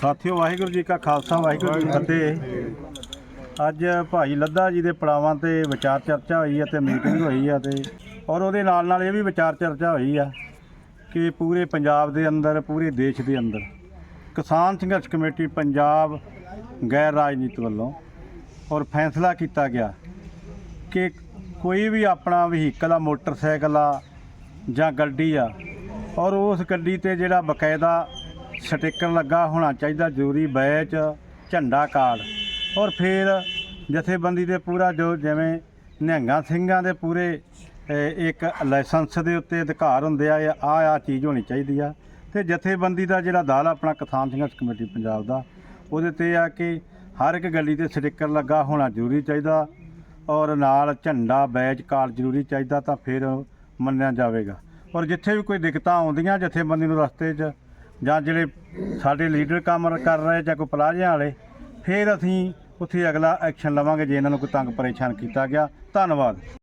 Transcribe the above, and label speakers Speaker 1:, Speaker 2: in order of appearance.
Speaker 1: ਸਾਥੀਓ, ਵਾਹਿਗੁਰੂ ਜੀ ਕਾ ਖਾਲਸਾ, ਵਾਹਿਗੁਰੂ ਜੀ ਫਤਿਹ। ਅੱਜ ਭਾਈ ਲੱਦਾ ਜੀ ਦੇ ਪੜਾਵਾਂ ਤੇ ਵਿਚਾਰ ਚਰਚਾ ਹੋਈ ਹੈ ਤੇ ਮੀਟਿੰਗ ਹੋਈ ਹੈ ਤੇ ਔਰ ਉਹਦੇ ਨਾਲ ਨਾਲ ਇਹ ਵੀ ਵਿਚਾਰ ਚਰਚਾ ਹੋਈ ਆ ਕਿ ਪੂਰੇ ਪੰਜਾਬ ਦੇ ਅੰਦਰ, ਪੂਰੇ ਦੇਸ਼ ਦੇ ਅੰਦਰ ਕਿਸਾਨ ਸੰਘਰਸ਼ ਕਮੇਟੀ ਪੰਜਾਬ ਗੈਰ ਰਾਜਨੀਤੀ ਵੱਲੋਂ ਔਰ ਫੈਸਲਾ ਕੀਤਾ ਗਿਆ ਕਿ ਕੋਈ ਵੀ ਆਪਣਾ ਵਹੀਕਲ ਆ, ਮੋਟਰਸਾਈਕਲ ਆ ਜਾਂ ਗੱਡੀ ਆ ਔਰ ਉਸ ਗੱਡੀ ਤੇ ਜਿਹੜਾ ਬਕਾਇਦਾ ਸਟicker ਲੱਗਾ ਹੋਣਾ ਚਾਹੀਦਾ, ਜ਼ਰੂਰੀ ਬੈਚ, ਝੰਡਾ ਕਾਰਡ। ਔਰ ਫਿਰ ਜਥੇਬੰਦੀ ਦੇ ਪੂਰਾ ਜੋ ਜਿਵੇਂ ਨਿਹੰਗਾਂ ਸਿੰਘਾਂ ਦੇ ਪੂਰੇ ਇੱਕ ਲਾਇਸੈਂਸ ਦੇ ਉੱਤੇ ਅਧਿਕਾਰ ਹੁੰਦੇ ਆ ਆ ਆ ਚੀਜ਼ ਹੋਣੀ ਚਾਹੀਦੀ ਆ। ਤੇ ਜਥੇਬੰਦੀ ਦਾ ਜਿਹੜਾ ਦਲ ਆਪਣਾ ਕਿਸਾਨ ਸੰਘਰਸ਼ ਕਮੇਟੀ ਪੰਜਾਬ ਦਾ, ਉਹਦੇ ਤੇ ਆ ਕਿ ਹਰ ਇੱਕ ਗੱਡੀ ਤੇ ਸਟicker ਲੱਗਾ ਹੋਣਾ ਜ਼ਰੂਰੀ ਚਾਹੀਦਾ ਔਰ ਨਾਲ ਝੰਡਾ ਬੈਜ ਕਾਰਡ ਜ਼ਰੂਰੀ ਚਾਹੀਦਾ ਤਾਂ ਫਿਰ ਮੰਨਿਆ ਜਾਵੇਗਾ। ਔਰ ਜਿੱਥੇ ਵੀ ਕੋਈ ਦਿੱਕਤਾਂ ਆਉਂਦੀਆਂ ਜਥੇਬੰਦੀ ਨੂੰ ਰਸਤੇ 'ਚ ਜਾਂ ਜਿਹੜੇ ਸਾਡੇ ਲੀਡਰ ਕੰਮ ਕਰ ਰਹੇ ਜਾਂ ਕੋਈ ਪਲਾਜ਼ਿਆਂ ਵਾਲੇ, ਫਿਰ ਅਸੀਂ ਉੱਥੇ ਅਗਲਾ ਐਕਸ਼ਨ ਲਵਾਂਗੇ ਜੇ ਇਹਨਾਂ ਨੂੰ ਕੋਈ ਤੰਗ ਪਰੇਸ਼ਾਨ ਕੀਤਾ ਗਿਆ। ਧੰਨਵਾਦ।